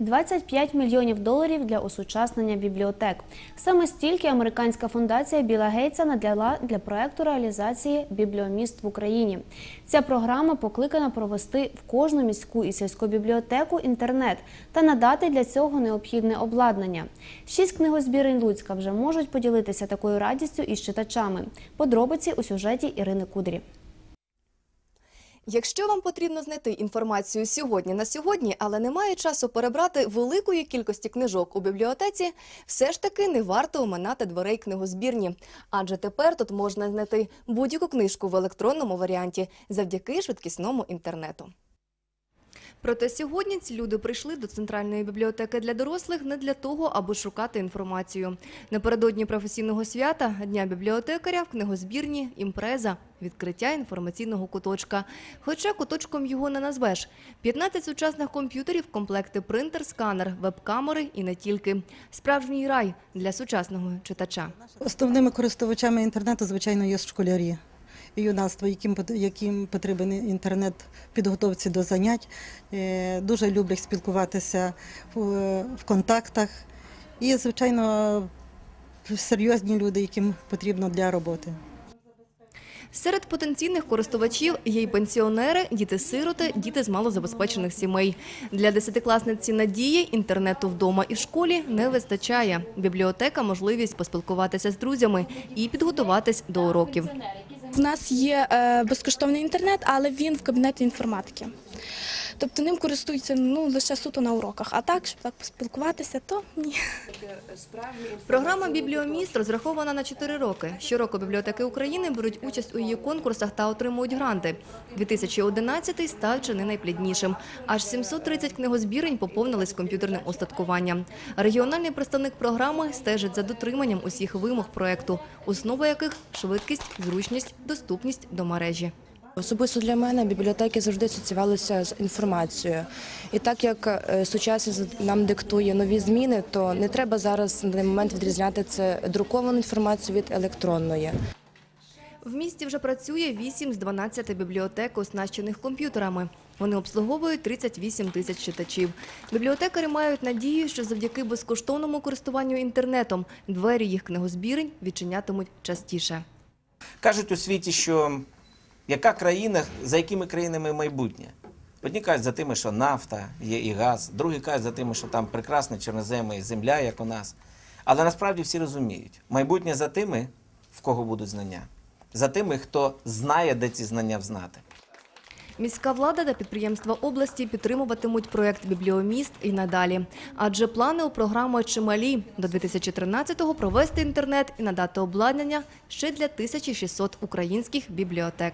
25 мільйонів доларів для осучаснення бібліотек. Саме стільки американська фундація Біла Гейтса надала для проекту реалізації бібліоміст в Україні. Ця програма покликана провести в кожну міську і сільську бібліотеку інтернет та надати для цього необхідне обладнання. Шість книгозбірень Луцька вже можуть поділитися такою радістю із читачами. Подробиці у сюжеті Ірини Кудрі. Якщо вам потрібно знайти інформацію сьогодні на сьогодні, але немає часу перебрати великої кількості книжок у бібліотеці, все ж таки не варто оминати дверей книгозбірні. Адже тепер тут можна знайти будь-яку книжку в електронному варіанті завдяки швидкісному інтернету. Проте сьогодні ці люди прийшли до центральної бібліотеки для дорослих не для того, аби шукати інформацію. Напередодні професійного свята Дня бібліотекаря в книгозбірні імпреза відкриття інформаційного куточка. Хоча куточком його не назвеш. 15 сучасних комп'ютерів, комплекти принтер, сканер, веб-камери і не тільки. Справжній рай для сучасного читача. Основними користувачами інтернету, звичайно, є школярі і юнацтво, яким, яким потрібен інтернет підготовці до занять. Е, Дуже люблять спілкуватися в контактах. І, звичайно, серйозні люди, яким потрібно для роботи. Серед потенційних користувачів є й пенсіонери, діти-сироти, діти з малозабезпечених сімей. Для десятикласниці Надії інтернету вдома і в школі не вистачає. Бібліотека – можливість поспілкуватися з друзями і підготуватись до уроків. В нас є е, безкоштовний інтернет, але він в кабінеті інформатики. Тобто ним користуються ну, лише суто на уроках. А так, щоб так поспілкуватися, то ні. Програма «Бібліоміст» розрахована на 4 роки. Щороку бібліотеки України беруть участь у її конкурсах та отримують гранти. 2011 став чи не найпліднішим. Аж 730 книгозбірень поповнились комп'ютерним устаткуванням. Регіональний представник програми стежить за дотриманням усіх вимог проекту, основа яких – швидкість, зручність, доступність до мережі. Особисто для мене бібліотеки завжди асоціювалися з інформацією. І так як е, сучасність нам диктує нові зміни, то не треба зараз на момент відрізняти це друковану інформацію від електронної. В місті вже працює 8 з 12 бібліотек, оснащених комп'ютерами. Вони обслуговують 38 тисяч читачів. Бібліотекарі мають надію, що завдяки безкоштовному користуванню інтернетом двері їх книгозбірень відчинятимуть частіше. Кажуть у світі, що яка країна, за якими країнами майбутнє? Одні кажуть за тими, що нафта є і газ, другі кажуть за тими, що там прекрасна чорнозема і земля, як у нас. Але насправді всі розуміють, майбутнє за тими, в кого будуть знання, за тими, хто знає, де ці знання взнати. Міська влада та підприємства області підтримуватимуть проєкт «Бібліоміст» і надалі. Адже плани у програми чималі. До 2013-го провести інтернет і надати обладнання ще для 1600 українських бібліотек.